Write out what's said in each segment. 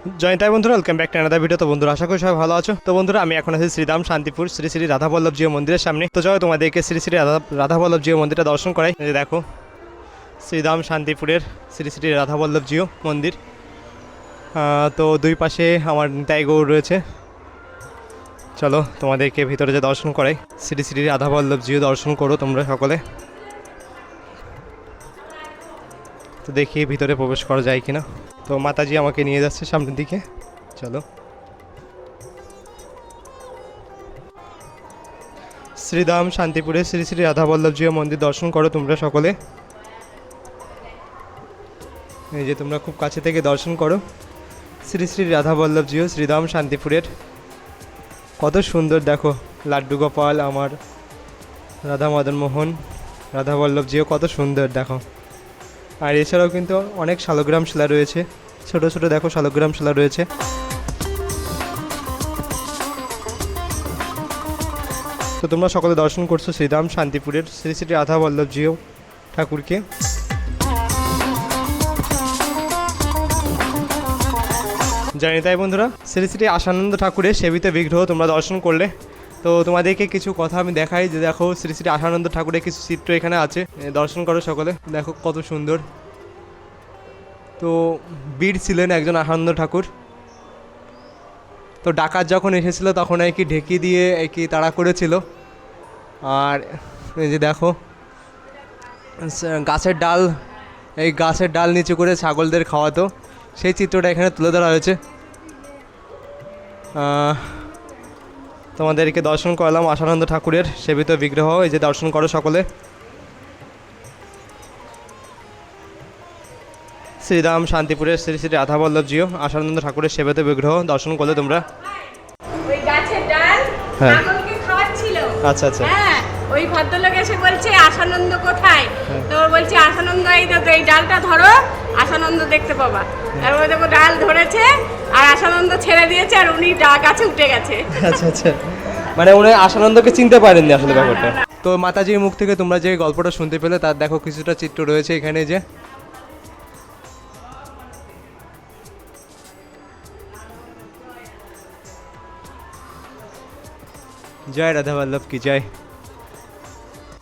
জয় তাই বন্ধুরা welcome back to another video তো বন্ধুরা, আশা করি সবাই ভালো আছো। তো বন্ধুরা, আমি এখন আছি শ্রীরাম শান্তিপুর, শ্রী শ্রী রাধা জিও মন্দিরের সামনে। তো চলো তোমাদেরকে শ্রী শ্রী রাধা রাধা জিও মন্দিরটা দর্শন করাই। যে দেখো শ্রীরাম শান্তিপুরের শ্রী শ্রী রাধা জিও মন্দির। তো দুই পাশে আমার নিতাই গৌর রয়েছে। চলো তোমাদেরকে ভিতরে যে দর্শন করাই, শ্রী শ্রী রাধা জিও দর্শন করো তোমরা সকলে। তো দেখি ভিতরে প্রবেশ করা যায় কিনা। তো মাতাজি আমাকে নিয়ে যাচ্ছে সামনের দিকে। চলো। শ্রীধাম শান্তিপুরে শ্রী শ্রী রাধা বল্লভজিও মন্দির দর্শন করো তোমরা সকলে। এই যে তোমরা খুব কাছে থেকে দর্শন করো। শ্রী শ্রী রাধা বল্লভজিও শ্রীধাম শান্তিপুরের। কত সুন্দর দেখো, লাড্ডু গোপাল, আমার রাধা মদন মোহন রাধা বল্লভজিও কত সুন্দর দেখো। আর এছাড়াও কিন্তু অনেক শালগ্রাম শিলা রয়েছে। ছোট ছোট দেখো শালগ্রাম শিলা রয়েছে। তো তোমরা সকলে দর্শন করছ শ্রীরাম শান্তিপুরের শ্রী শ্রী রাধা বল্লভজিও ঠাকুরকে। জানি তাই বন্ধুরা, শ্রী শ্রী আশানন্দ ঠাকুরের সেবিত বিগ্রহ তোমরা দর্শন করলে। তো তোমাদেরকে কিছু কথা আমি দেখাই যে দেখো শ্রী শ্রী আশানন্দ ঠাকুরের কিছু চিত্র এখানে আছে। দর্শন করো সকলে। দেখো কত সুন্দর। তো বীর ছিলেন একজন আনন্দ ঠাকুর। তো ডাকাত যখন এসেছিল তখন আর কি ঢেকি দিয়ে আর কি তাড়া করেছিল। আর এই যে দেখো গাছের ডাল, এই গাছের ডাল নিচু করে ছাগলদের খাওয়াতো। সেই চিত্রটা এখানে তুলে ধরা হয়েছে। তোমাদেরকে দর্শন করলাম আশানন্দ ঠাকুরের সেবিত বিগ্রহ এই যে দর্শন করো সকলে। শ্রীরাম শান্তিপুরের শ্রী শ্রী রাধা বল্লভজিও আশানন্দ ঠাকুরের সেবিত বিগ্রহ দর্শন করলে তোমরা। হ্যাঁ। আচ্ছা আচ্ছা। হ্যাঁ ওই ভদ্রলোক এসে বলছে আশানন্দ কোথায়? হ্যাঁ। তো বলছে আশানন্দ এই তো এই ডালটা ধরো আশানন্দ দেখতে পাবা। আর ওই দেখো ডাল ধরেছে, আর আশানন্দ ছেড়ে দিয়েছে, আর উনি ডা- গাছে উঠে গেছে। আচ্ছা আচ্ছা। মানে উনি আশানন্দকে চিনতে পারেননি আসলে ব্যাপারটা। তো মাতাজির মুখ থেকে তোমরা যে গল্পটা শুনতে পেলে, তার দেখো কিছুটা চিত্র রয়েছে এখানে যে। জয় রাধা বল্লভ কি, জয়।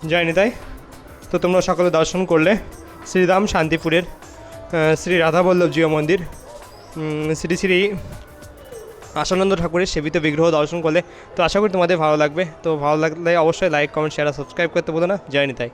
জয় নিতাই। তো তোমরা সকলে দর্শন করলে, শ্রীরাম শান্তিপুরের শ্রী রাধা বল্লভ জিও মন্দির। শ্রী শ্রী আশানন্দ ঠাকুরের সেবিত বিগ্রহ দর্শন করলে। তো আশা করি তোমাদের ভালো লাগবে। তো ভালো লাগলে অবশ্যই লাইক কমেন্ট শেয়ার সাবস্ক্রাইব করতে বলো না। জয়নি নিতাই।